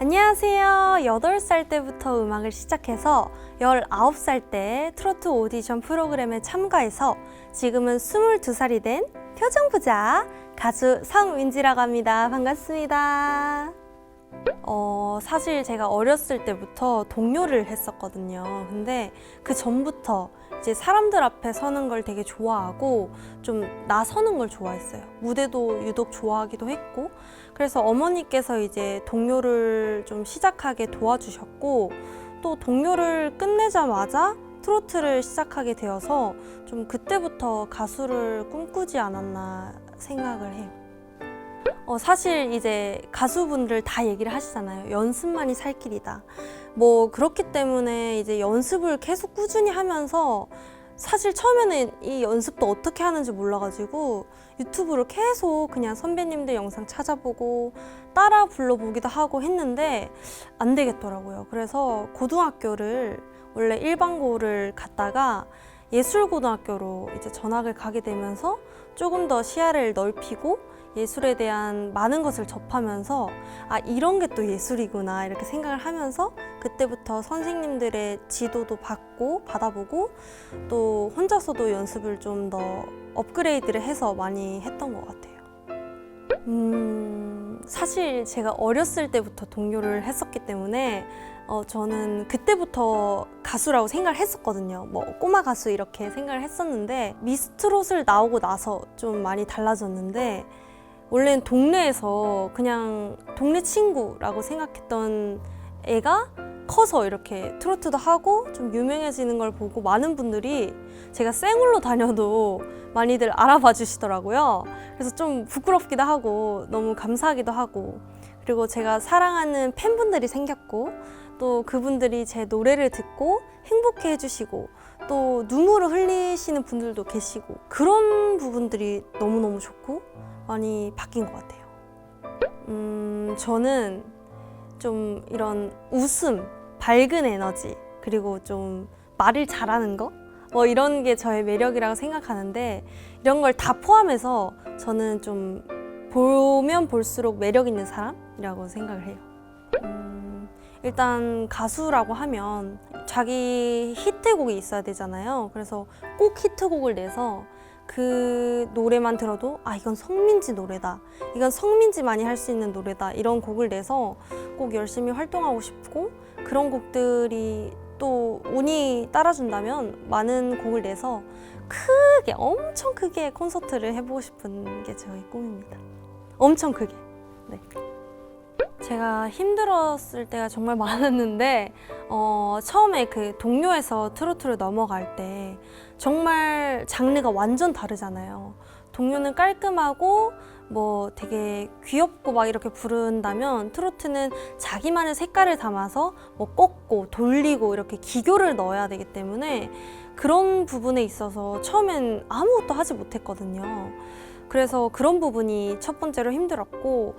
안녕하세요. 8살 때부터 음악을 시작해서 19살 때 트로트 오디션 프로그램에 참가해서 지금은 22살이 된 표정부자 가수 성윈지라고 합니다. 반갑습니다. 어, 사실 제가 어렸을 때부터 동요를 했었거든요. 근데 그 전부터 이제 사람들 앞에 서는 걸 되게 좋아하고 좀 나서는 걸 좋아했어요. 무대도 유독 좋아하기도 했고. 그래서 어머니께서 이제 동요를 좀 시작하게 도와주셨고 또 동요를 끝내자마자 트로트를 시작하게 되어서 좀 그때부터 가수를 꿈꾸지 않았나 생각을 해요. 어, 사실 이제 가수분들 다 얘기를 하시잖아요. 연습만이 살 길이다. 뭐 그렇기 때문에 이제 연습을 계속 꾸준히 하면서 사실 처음에는 이 연습도 어떻게 하는지 몰라가지고 유튜브로 계속 그냥 선배님들 영상 찾아보고 따라 불러보기도 하고 했는데 안 되겠더라고요. 그래서 고등학교를 원래 일반고를 갔다가 예술고등학교로 이제 전학을 가게 되면서 조금 더 시야를 넓히고 예술에 대한 많은 것을 접하면서 아 이런 게 또 예술이구나 이렇게 생각을 하면서 그때부터 선생님들의 지도도 받고 받아보고 또 혼자서도 연습을 좀 더 업그레이드를 해서 많이 했던 것 같아요. 음 사실 제가 어렸을 때부터 동요를 했었기 때문에 어, 저는 그때부터 가수라고 생각을 했었거든요. 뭐 꼬마 가수 이렇게 생각을 했었는데 미스트롯을 나오고 나서 좀 많이 달라졌는데 원래는 동네에서 그냥 동네 친구라고 생각했던 애가 커서 이렇게 트로트도 하고 좀 유명해지는 걸 보고 많은 분들이 제가 생얼로 다녀도 많이들 알아봐 주시더라고요. 그래서 좀 부끄럽기도 하고 너무 감사하기도 하고 그리고 제가 사랑하는 팬분들이 생겼고 또 그분들이 제 노래를 듣고 행복해 해주시고 또 눈물을 흘리시는 분들도 계시고 그런 부분들이 너무너무 좋고 많이 바뀐 것 같아요. 음, 저는 좀 이런 웃음, 밝은 에너지, 그리고 좀 말을 잘하는 거? 뭐 이런 게 저의 매력이라고 생각하는데 이런 걸 다 포함해서 저는 좀 보면 볼수록 매력 있는 사람이라고 생각을 해요. 음, 일단 가수라고 하면 자기 히트곡이 있어야 되잖아요. 그래서 꼭 히트곡을 내서 그 노래만 들어도 아 이건 성민지 노래다 이건 성민지만이 할 수 있는 노래다 이런 곡을 내서 꼭 열심히 활동하고 싶고 그런 곡들이 또 운이 따라준다면 많은 곡을 내서 크게 엄청 크게 콘서트를 해보고 싶은 게 저의 꿈입니다 엄청 크게 네. 제가 힘들었을 때가 정말 많았는데 어, 처음에 그 동료에서 트로트를 넘어갈 때 정말 장르가 완전 다르잖아요. 동요는 깔끔하고 뭐 되게 귀엽고 막 이렇게 부른다면 트로트는 자기만의 색깔을 담아서 뭐 꺾고 돌리고 이렇게 기교를 넣어야 되기 때문에 그런 부분에 있어서 처음엔 아무것도 하지 못했거든요. 그래서 그런 부분이 첫 번째로 힘들었고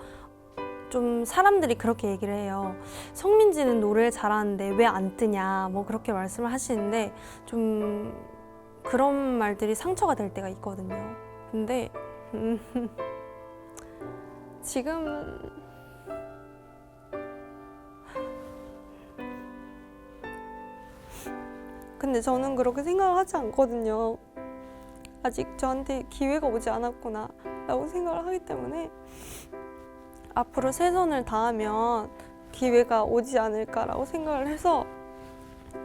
좀 사람들이 그렇게 얘기를 해요. 성민지는 노래를 잘하는데 왜 안 뜨냐 뭐 그렇게 말씀을 하시는데 좀 그런 말들이 상처가 될 때가 있거든요. 근데 음, 지금은 근데 저는 그렇게 생각을 하지 않거든요. 아직 저한테 기회가 오지 않았구나 라고 생각을 하기 때문에 앞으로 최선을 다하면 기회가 오지 않을까라고 생각을 해서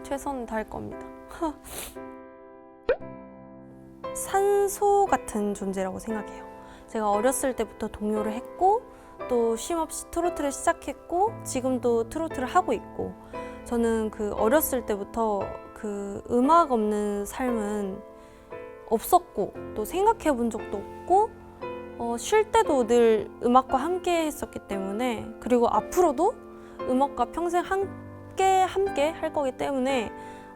최선을 다할 겁니다. 산소 같은 존재라고 생각해요. 제가 어렸을 때부터 동요를 했고 또 쉼없이 트로트를 시작했고 지금도 트로트를 하고 있고 저는 그 어렸을 때부터 그 음악 없는 삶은 없었고 또 생각해 본 적도 없고 어, 쉴 때도 늘 음악과 함께 했었기 때문에 그리고 앞으로도 음악과 평생 함께 함께 할 거기 때문에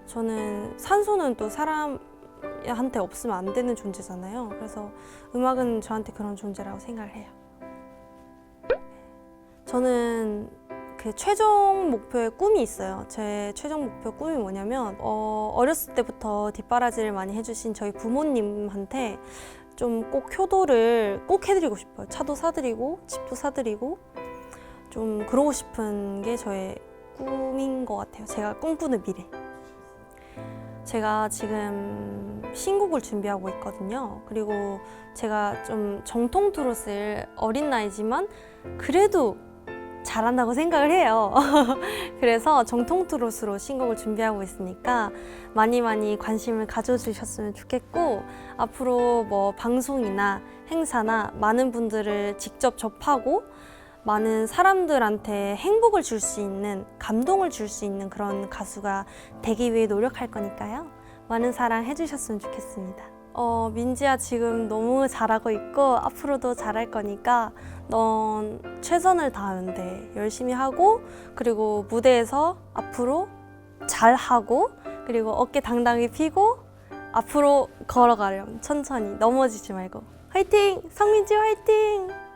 저는 산소는 또 사람한테 없으면 안 되는 존재잖아요. 그래서 음악은 저한테 그런 존재라고 생각을 해요. 저는 그 최종 목표의 꿈이 있어요. 제 최종 목표 꿈이 뭐냐면 어, 어렸을 때부터 뒷바라지를 많이 해주신 저희 부모님한테 좀 꼭 효도를 꼭 해드리고 싶어요. 차도 사드리고 집도 사드리고 좀 그러고 싶은 게 저의 꿈인 것 같아요. 제가 꿈꾸는 미래. 제가 지금 신곡을 준비하고 있거든요. 그리고 제가 좀 정통 트롯을 어린 나이지만 그래도 잘한다고 생각을 해요. 그래서 정통 트롯으로 신곡을 준비하고 있으니까 많이 많이 관심을 가져주셨으면 좋겠고 앞으로 뭐 방송이나 행사나 많은 분들을 직접 접하고 많은 사람들한테 행복을 줄 수 있는 감동을 줄 수 있는 그런 가수가 되기 위해 노력할 거니까요. 많은 사랑 해주셨으면 좋겠습니다. 어, 민지야 지금 너무 잘하고 있고 앞으로도 잘할 거니까 넌 최선을 다하면 돼. 열심히 하고 그리고 무대에서 앞으로 잘하고 그리고 어깨 당당히 펴고 앞으로 걸어가렴 천천히 넘어지지 말고 화이팅! 성민지 화이팅!